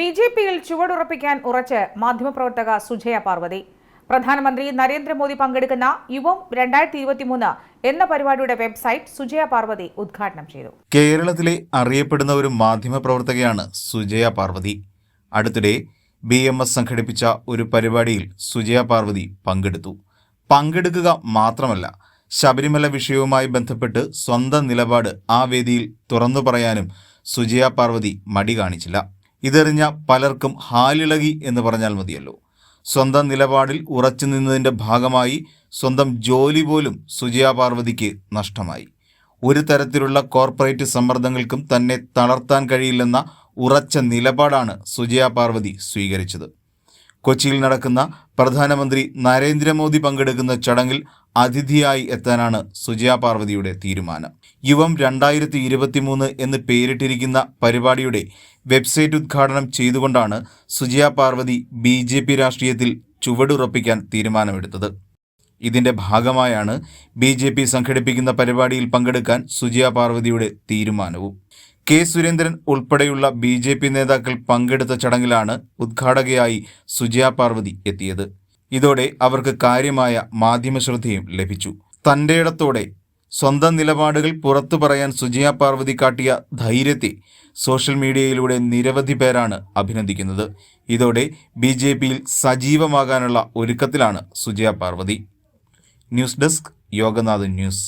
B J പിയിൽ ചുവടുറപ്പിക്കാൻ ഉറച്ച് മാധ്യമപ്രവർത്തക സുജയ പാർവതി. പ്രധാനമന്ത്രി നരേന്ദ്രമോദി പങ്കെടുക്കുന്ന യുവം രണ്ടായിരത്തി ഇരുപത്തിമൂന്ന് എന്ന പരിപാടിയുടെ വെബ്സൈറ്റ് സുജയ പാർവതി ഉദ്ഘാടനം ചെയ്തു. കേരളത്തിലെ അറിയപ്പെടുന്ന ഒരു മാധ്യമപ്രവർത്തകയാണ് സുജയ പാർവതി. അടുത്തിടെ ബി എം എസ് സംഘടിപ്പിച്ച ഒരു പരിപാടിയിൽ സുജയ പാർവതി പങ്കെടുത്തു. പങ്കെടുക്കുക മാത്രമല്ല ശബരിമല വിഷയവുമായി ബന്ധപ്പെട്ട് സ്വന്തം നിലപാട് ആ വേദിയിൽ തുറന്നു പറയാനും സുജയ പാർവതി മടി കാണിച്ചില്ല. ഇതെറിഞ്ഞ പലർക്കും ഹാലിളകി എന്ന് പറഞ്ഞാൽ മതിയല്ലോ. സ്വന്തം നിലപാടിൽ ഉറച്ചു നിന്നതിന്റെ ഭാഗമായി സ്വന്തം ജോലി പോലും സുജയാ പാർവതിക്ക് നഷ്ടമായി. ഒരു തരത്തിലുള്ള കോർപ്പറേറ്റ് സമ്മർദ്ദങ്ങൾക്കും തന്നെ തളർത്താൻ കഴിയില്ലെന്ന ഉറച്ച നിലപാടാണ് സുജയാ പാർവതി സ്വീകരിച്ചത്. കൊച്ചിയിൽ നടക്കുന്ന പ്രധാനമന്ത്രി നരേന്ദ്രമോദി പങ്കെടുക്കുന്ന ചടങ്ങിൽ അതിഥിയായി എത്താനാണ് സുജയ പാർവതിയുടെ തീരുമാനം. യുവം രണ്ടായിരത്തി ഇരുപത്തിമൂന്ന് എന്ന് പേരിട്ടിരിക്കുന്ന പരിപാടിയുടെ വെബ്സൈറ്റ് ഉദ്ഘാടനം ചെയ്തുകൊണ്ടാണ് Sujaya Parvathy B J P രാഷ്ട്രീയത്തിൽ ചുവടുറപ്പിക്കാൻ തീരുമാനമെടുത്തത്. ഇതിന്റെ ഭാഗമായാണ് ബി ജെ പി സംഘടിപ്പിക്കുന്ന പരിപാടിയിൽ പങ്കെടുക്കാൻ സുജയ പാർവതിയുടെ തീരുമാനവും. കെ സുരേന്ദ്രൻ ഉൾപ്പെടെയുള്ള ബി ജെ പി നേതാക്കൾ പങ്കെടുത്ത ചടങ്ങിലാണ് ഉദ്ഘാടകയായി സുജയ പാർവതി എത്തിയത്. ഇതോടെ അവർക്ക് കാര്യമായ മാധ്യമശ്രദ്ധയും ലഭിച്ചു. തന്റെ ഇടത്തോടെ സ്വന്തം നിലപാടുകൾ പുറത്തു പറയാൻ സുജിയ പാർവതി കാട്ടിയ ധൈര്യത്തെ സോഷ്യൽ മീഡിയയിലൂടെ നിരവധി പേരാണ് അഭിനന്ദിക്കുന്നത്. ഇതോടെ ബി ജെ പിയിൽ സജീവമാകാനുള്ള ഒരുക്കത്തിലാണ് Sujaya Parvathy. News desk Yoganath news.